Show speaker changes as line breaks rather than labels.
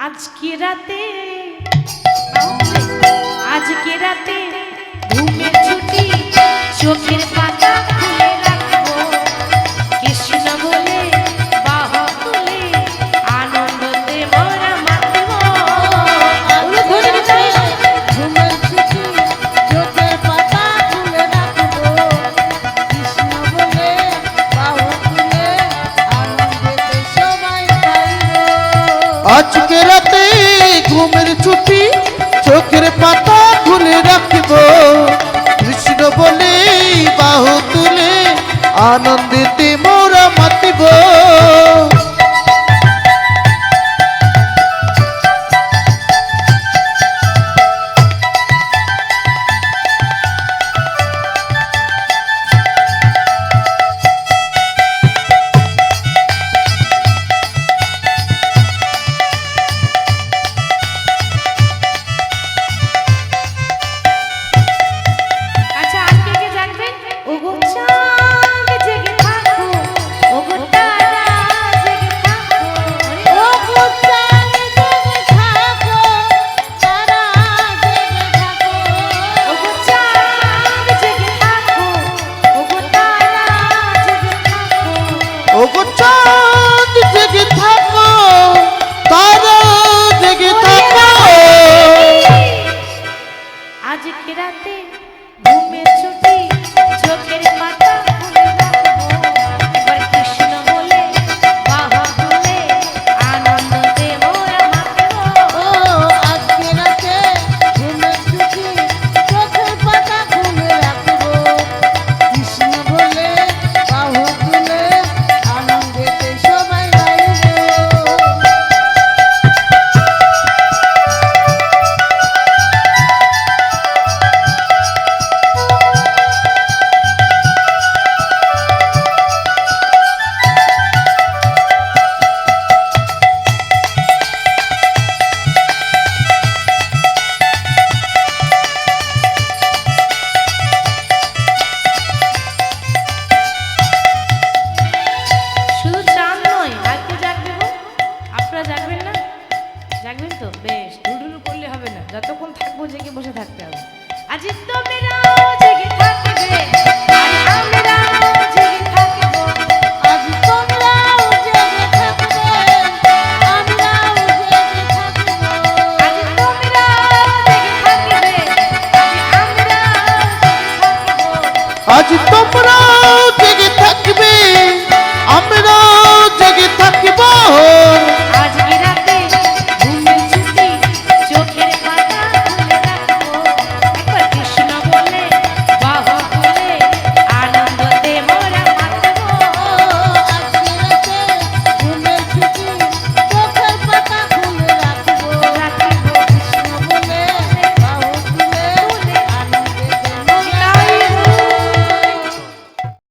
আজকে রাতে আজকে রাতে ঘুমের ছুটি চোখের
আজকে রাতে ঘুমের ছুটি চোখের পাতা খুলে রাখব। কৃষ্ণ বলে বাহু তুলে আনন্দিতে
ঘুমের ছুটি চোখের পাতা যতক্ষণ থাকব জেগে বসে থাকতে হবে। আজ তোমরাও
আজ জেগে থাকবে।
জেগে থাকব।